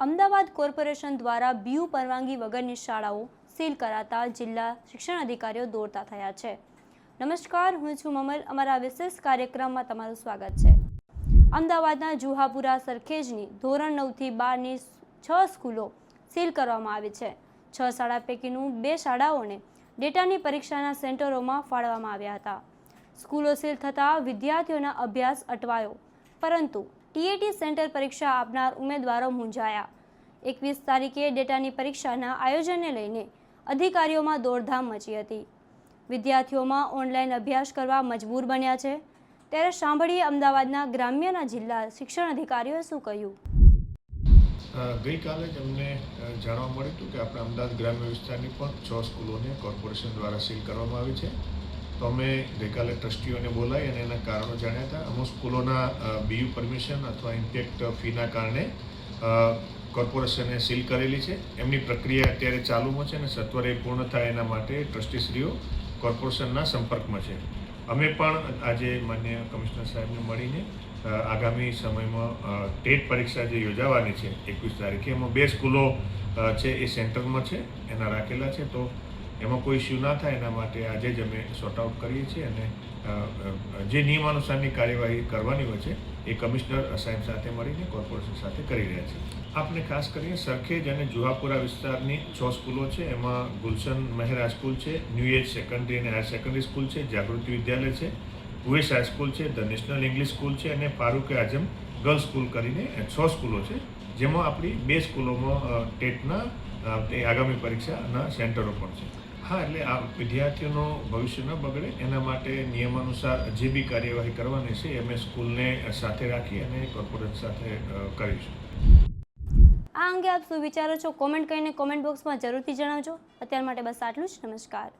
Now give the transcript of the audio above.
Ahmedabad corporation દ્વારા BU પરવાનગી વગરની શાળાઓ સીલ કરાતા જિલ્લા શિક્ષણ અધિકારીઓ દોડતા થયા છે. નમસ્કાર, હું છું મમલ. અમારા વિશેષ કાર્યક્રમમાં તમારું સ્વાગત છે. અમદાવાદના જુહાપુરા સરખેજની ધોરણ નવથી બારની છ સ્કૂલો સીલ કરવામાં આવી છે. છ શાળા પૈકીનું બે શાળાઓને ડેટાની પરીક્ષાના સેન્ટરોમાં ફાળવામાં આવ્યા હતા. સ્કૂલો સીલ થતાં વિદ્યાર્થીઓના અભ્યાસ અટવાયો, પરંતુ ટીએટી સેન્ટર પરીક્ષા આપનાર ઉમેદવારો મૂંઝાયા. એકવીસ તારીખે ડેટાની પરીક્ષાના આયોજનને લઈને અધિકારીઓમાં દોડધામ મચી હતી. વિદ્યાર્થીઓમાં ઓનલાઈન અભ્યાસ કરવા મજબૂર બન્યા છે. ત્યારે સાંભળીએ અમદાવાદના ગ્રામ્યના જિલ્લા શિક્ષણ અધિકારીઓએ શું કહ્યું. ગઈકાલે જ અમને જાણવા મળ્યું હતું કે આપણે અમદાવાદ ગ્રામ્ય વિસ્તારની પણ છ સ્કૂલોને કોર્પોરેશન દ્વારા સીલ કરવામાં આવી છે. તો અમે ગઈકાલે ટ્રસ્ટીઓને બોલાવી અને એના કારણો જાણ્યા હતા. અમુક સ્કૂલોના બીયુ પરમિશન અથવા ઇમ્પેક્ટ ફીના કારણે કોર્પોરેશને સીલ કરેલી છે. એમની પ્રક્રિયા અત્યારે ચાલુમાં છે અને સત્વરે પૂર્ણ થાય એના માટે ટ્રસ્ટીશ્રીઓ કોર્પોરેશનના સંપર્કમાં છે. અમે પણ આજે માન્ય કમિશનર સાહેબને મળીને આગામી સમયમાં ટેટ પરીક્ષા જે યોજાવાની છે, એકવીસ તારીખે, એમાં બે સ્કૂલો છે એ સેન્ટરમાં છે, એના રાખેલા છે. તો એમાં કોઈ ઇસ્યુ ના થાય એના માટે આજે જ અમે સોર્ટ આઉટ કરીએ છીએ અને જે નિયમાનુસારની કાર્યવાહી કરવાની હોય છે, એ કમિશનર સાહેબ સાથે મળીને, કોર્પોરેશન સાથે કરી રહ્યા છે. આપને ખાસ કરીને સરખેજ અને જુહાપુરા વિસ્તારની છ સ્કૂલો છે. એમાં ગુલશન મહેર હાઈસ્કૂલ છે, ન્યૂ એજ સેકન્ડરી અને હાયર સેકન્ડરી સ્કૂલ છે, જાગૃતિ વિદ્યાલય છે, ઉવેશ હાઈસ્કૂલ છે, ધ નેશનલ ઇંગ્લિશ સ્કૂલ છે અને ફારૂક આઝમ ગર્લ્સ સ્કૂલ કરીને છ સ્કૂલો છે, જેમાં આપણી બે સ્કૂલોમાં ટેટના તે આગામી પરીક્ષાના સેન્ટરો પણ છે. હા, એટલે આ વિદ્યાર્થીઓનું ભવિષ્ય ન બગડે, એના માટે નિયમાનુસાર જે બી કાર્યવાહી કરવાની છે અમે સ્કૂલને સાથે રાખી અને કોર્પોરેટ સાથે કરીશું આ અંગે આપ શું વિચારો છો? કોમેન્ટ કરીને કોમેન્ટ બોક્સમાં જરૂરથી જણાવજો. અત્યાર માટે બસ આટલું જ. નમસ્કાર.